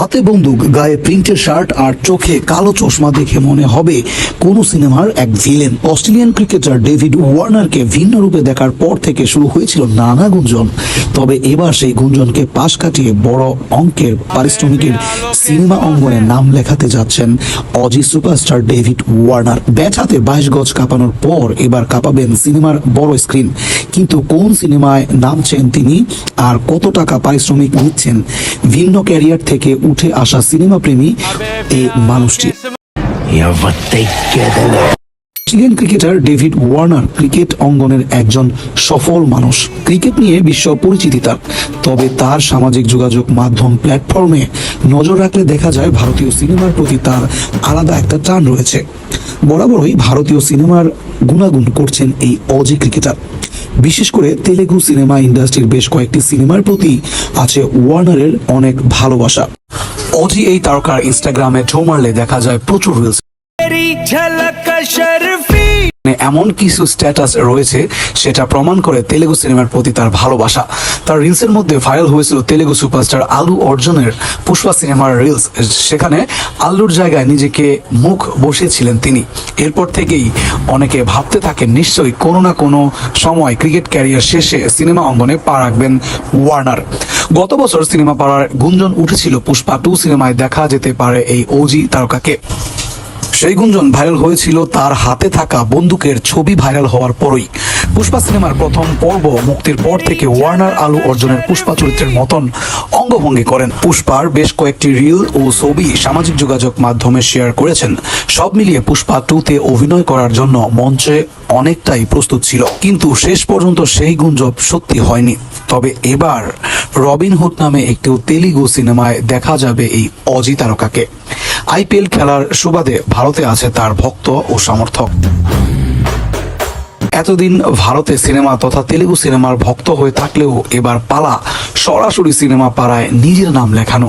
হাতে বন্দুক, গায়ে প্রিন্টের শার্ট আর চোখে কালো চশমা দেখে মনে হবে কোন সিনেমার এক ভিলেন। অস্ট্রেলিয়ান ক্রিকেটার ডেভিড ওয়ার্নারকে ভিন্ন রূপে দেখার পর থেকে শুরু হয়েছিল নানা গুঞ্জন। তবে এবার সেই গুঞ্জনকে পাশ কাটিয়ে বড় অঙ্কের পারিশ্রমিকের সিনেমা অঙ্গনে নাম লেখাতে যাচ্ছেন Aussie superstar David Warner. Bat হাতে বাইশ গজ কাঁপানোর পর এবার কাঁপাবেন সিনেমার বড় স্ক্রিন। কিন্তু কোন সিনেমায় নামছেন তিনি আর কত টাকা পারিশ্রমিক নিচ্ছেন? ভিন্ন ক্যারিয়ার থেকে উঠে আসা সিনেমা প্রেমী এই মানুষটি Australian cricketer David Warner cricket অঙ্গনের একজন সফল মানুষ। ক্রিকেট নিয়ে বিশ্ব পরিচিতি তার তবে তার সামাজিক যোগাযোগ মাধ্যম প্ল্যাটফর্মে নজর রাখলে দেখা যায় ভারতীয় সিনেমার প্রতি তার আলাদা একটা টান রয়েছে। বরাবরই ভারতীয় সিনেমার গুণাগুণ করছেন এই অজি ক্রিকেটার বিশেষ করে তেলেগু সিনেমা ইন্ডাস্ট্রির বেশ কয়েকটি সিনেমার প্রতি আছে ওয়ার্নারের অনেক ভালোবাসা। অজি এই তারকার ইনস্টাগ্রামে ঢো মারলে দেখা যায় প্রচুর রিলস तेरी সেখানে এমন কিছু স্ট্যাটাস রয়েছে সেটা প্রমাণ করে তেলেগু সিনেমার প্রতি তার ভালোবাসা। তার রিলসের মধ্যে ভাইরাল হয়েছিল তেলেগু সুপারস্টার আলু অর্জুনের পুষ্পা সিনেমার রিলস। সেখানে আল্লুর জায়গায় নিজেকে মুখ বসেছিলেন তিনি। এরপর থেকেই অনেকে ভাবতে থাকে নিশ্চয়ই কোনো না কোনো সময় ক্রিকেট ক্যারিয়ার শেষে সিনেমা অঙ্গনে পা রাখবেন ওয়ার্নার গত বছর সিনেমা পাড়ার গুঞ্জন উঠেছিল পুষ্পা টু সিনেমায় দেখা যেতে পারে এই ওজি তারকাকে। সেই গুঞ্জন ভাইরাল হয়েছিল তার হাতে থাকা বন্দুকের ছবি ভাইরাল হওয়ার পরই। পুষ্পা সিনেমার প্রথম পর্ব মুক্তির পর থেকে ওয়ার্নার আলু অর্জুনের পুষ্পা চরিত্রের মতন অঙ্গভঙ্গি করেন। পুষ্পার বেশ কয়েকটি রিল ও ছবি সামাজিক যোগাযোগ মাধ্যমে শেয়ার করেছেন। সব মিলিয়ে পুষ্পা টুতে অভিনয় করার জন্য মঞ্চে অনেকটাই প্রস্তুত ছিল। কিন্তু শেষ পর্যন্ত সেই গুঞ্জব সত্যি হয়নি। তবে এবার রবিন হুড নামে একটি তেলুগু সিনেমায় দেখা যাবে এই অজি তারকাকে আইপিএল খেলার সুবাদে ভারতে আছে তার ভক্ত ও সমর্থক। এতদিন ভারতে সিনেমা তথা তেলেগু সিনেমার ভক্ত হয়ে থাকলেও এবার পালা সরাসরি সিনেমা পাড়ায় নিজের নাম লেখানো।